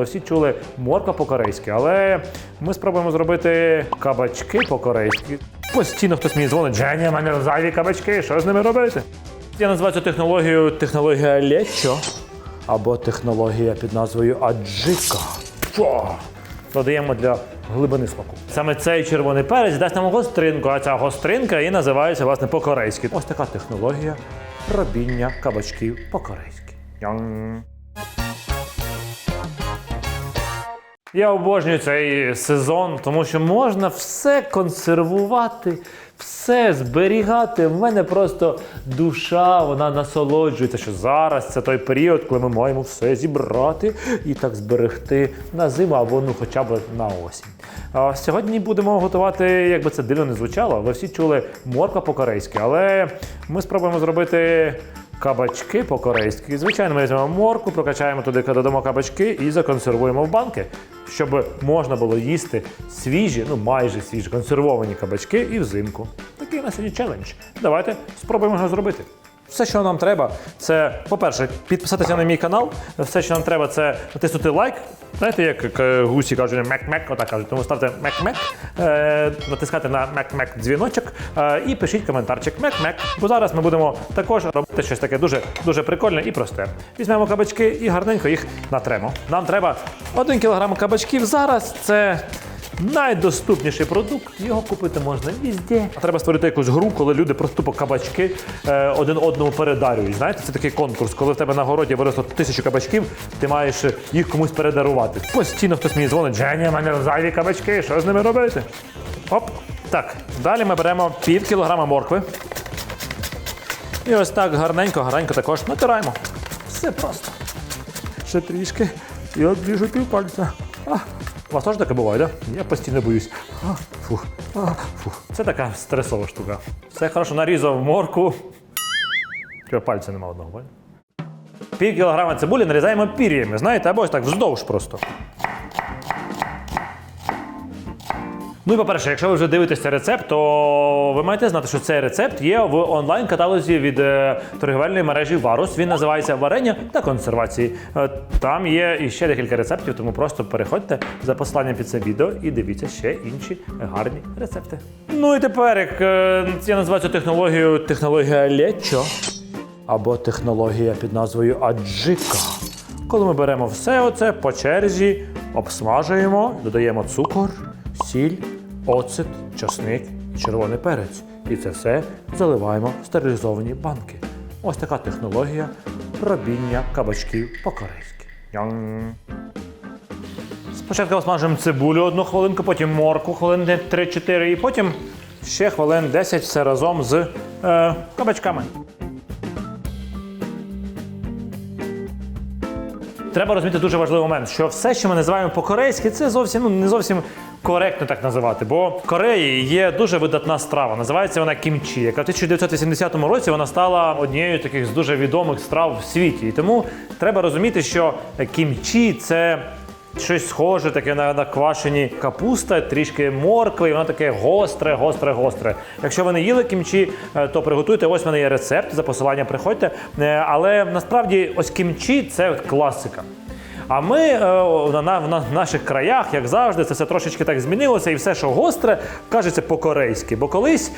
Ви всі чули морква по-корейськи, але ми спробуємо зробити кабачки по-корейськи. Постійно хтось мені дзвонить, Женя, в мене зайві кабачки, що з ними робити? Я називаю цю технологію технологія лечо або технологія під назвою аджика. Фу! Додаємо для глибини смаку. Саме цей червоний перець дасть нам гостринку, а ця гостринка і називається власне по-корейськи. Ось така технологія робіння кабачків по-корейськи. Я обожнюю цей сезон, тому що можна все консервувати, все зберігати. В мене просто душа вона насолоджується, що зараз це той період, коли ми маємо все зібрати і так зберегти на зиму або ну хоча б на осінь. А сьогодні будемо готувати, як би це дивно не звучало. Ви всі чули морква по-корейськи, але ми спробуємо зробити Кабачки по-корейськи. Звичайно, ми візьмемо морку, прокачаємо туди, додамо кабачки і законсервуємо в банки, щоб можна було їсти свіжі, ну майже свіжі, консервовані кабачки і взимку. Такий у нас сьогодні челендж. Давайте спробуємо його зробити. Все, що нам треба, це, по-перше, підписатися на мій канал. Все, що нам треба, це натиснути лайк. Знаєте, як е, гусі кажуть, мек-мек, отак кажуть. Тому ставте мек-мек, е, натискати на мек-мек дзвіночок е, і пишіть коментарчик мек-мек. Бо зараз ми будемо також робити щось таке дуже, дуже прикольне і просте. Візьмемо кабачки і гарненько їх натремо. Нам треба 1 кг кабачків. Зараз це Найдоступніший продукт, його купити можна везде. Треба створити якусь гру, коли люди просто тупо кабачки е, один одному передарюють. Знаєте, це такий конкурс, коли в тебе на городі виросло тисячу кабачків, ти маєш їх комусь передарувати. Постійно хтось мені дзвонить, Женя, в мене зайві кабачки, що з ними робити? Оп. Так, далі ми беремо пів кілограма моркви. І ось так гарненько, гарненько також натираємо. Все просто. Ще трішки. І обріжу півпальця. А, у вас теж таке буває. Да? Я постійно боюсь. Фух, фух. Це така стресова штука. Все хорошо нарізав морку. Чого пальця нема одного, бачите? Пів кілограма цибулі нарізаємо пір'ями, знаєте, або ось так вздовж просто. Ну і по-перше, якщо ви вже дивитесь цей рецепт, то ви маєте знати, що цей рецепт є в онлайн-каталозі від е, торгівельної мережі Варус. Він називається Варення та консервації. Е, Там є іще декілька рецептів, тому просто переходьте за посиланням під це відео і дивіться ще інші гарні рецепти. Ну і тепер, як е, я називаю цю технологію технологія лечо або технологія під назвою аджика. Коли ми беремо все оце по черзі, обсмажуємо, додаємо цукор, сіль, оцет, часник, червоний перець. І це все заливаємо в стерилізовані банки. Ось така технологія робіння кабачків по-корейськи. Спочатку обсмажуємо цибулю одну хвилинку, потім морку хвилин 3-4 і потім ще хвилин 10 все разом з е, кабачками. Треба розуміти дуже важливий момент, що все, що ми називаємо по-корейськи, це зовсім ну не зовсім коректно так називати. Бо в Кореї є дуже видатна страва. Називається вона кімчі, яка в 1980 році вона стала однією з таких з дуже відомих страв в світі. І тому треба розуміти, що кімчі це. Щось схоже, таке на, на квашені капуста, трішки моркви, і воно таке гостре, гостре, гостре. Якщо ви не їли кімчі, е, то приготуйте. Ось в мене є рецепт, за посиланням приходьте. Е, Але насправді ось кімчі це класика. А ми е, на, на, на наших краях, як завжди, це все трошечки так змінилося, і все, що гостре, кажеться по-корейськи. Бо колись е,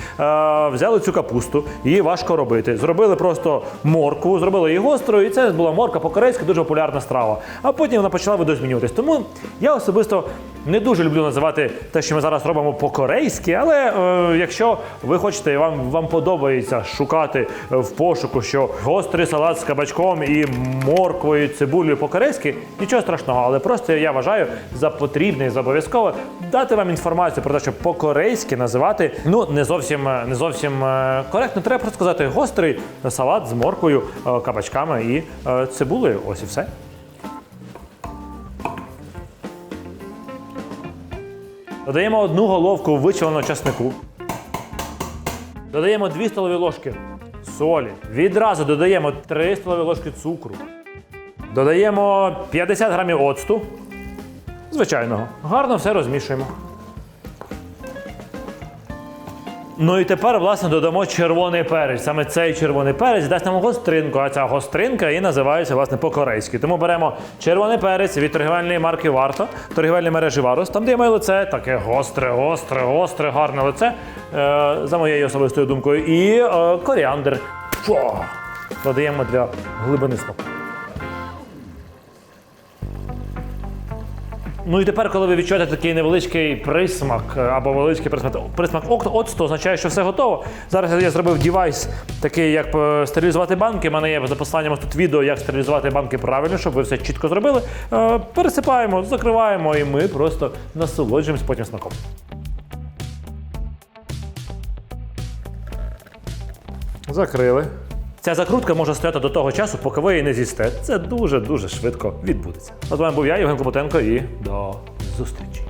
взяли цю капусту, її важко робити. Зробили просто моркву, зробили її гострою, і це була морка по-корейськи, дуже популярна страва. А потім вона почала видозмінюватись. Тому я особисто не дуже люблю називати те, що ми зараз робимо по-корейськи, але е, якщо ви хочете, вам, вам подобається шукати е, в пошуку, що гострий салат з кабачком і морквою, цибулею по-корейськи, нічого страшного, але просто я вважаю за потрібне і за обов'язкове дати вам інформацію про те, що по-корейськи називати ну не зовсім е, не зовсім е, коректно. Треба просто сказати гострий салат з морквою, е, кабачками і цибулею. Ось і все. Додаємо одну головку вичавленого часнику. Додаємо 2 столові ложки солі. Відразу додаємо 3 столові ложки цукру. Додаємо 50 грамів оцту. Звичайного. Гарно все розмішуємо. Ну і тепер, власне, додамо червоний перець. Саме цей червоний перець дасть нам гостринку, а ця гостринка і називається власне по-корейськи. Тому беремо червоний перець від торгівельної марки Варто, торгівельної мережі Варус. Там, де є моє лице, таке гостре, гостре, гостре, гарне лице, е, за моєю особистою думкою. І е, коріандр. Фу! Додаємо для глибини смаку. Ну і тепер, коли ви відчуєте такий невеличкий присмак е, або величкий присмак, присмак оцту, означає, що все готово. Зараз я зробив девайс, такий, як е, стерилізувати банки. У мене є за посиланням ось тут відео, як стерилізувати банки правильно, щоб ви все чітко зробили. Е, Пересипаємо, закриваємо, і ми просто насолоджуємось потім смаком. Закрили. Ця закрутка може стояти до того часу, поки ви її не з'їсте. Це дуже-дуже швидко відбудеться. А з вами був я, Євген Клопотенко, і до зустрічі.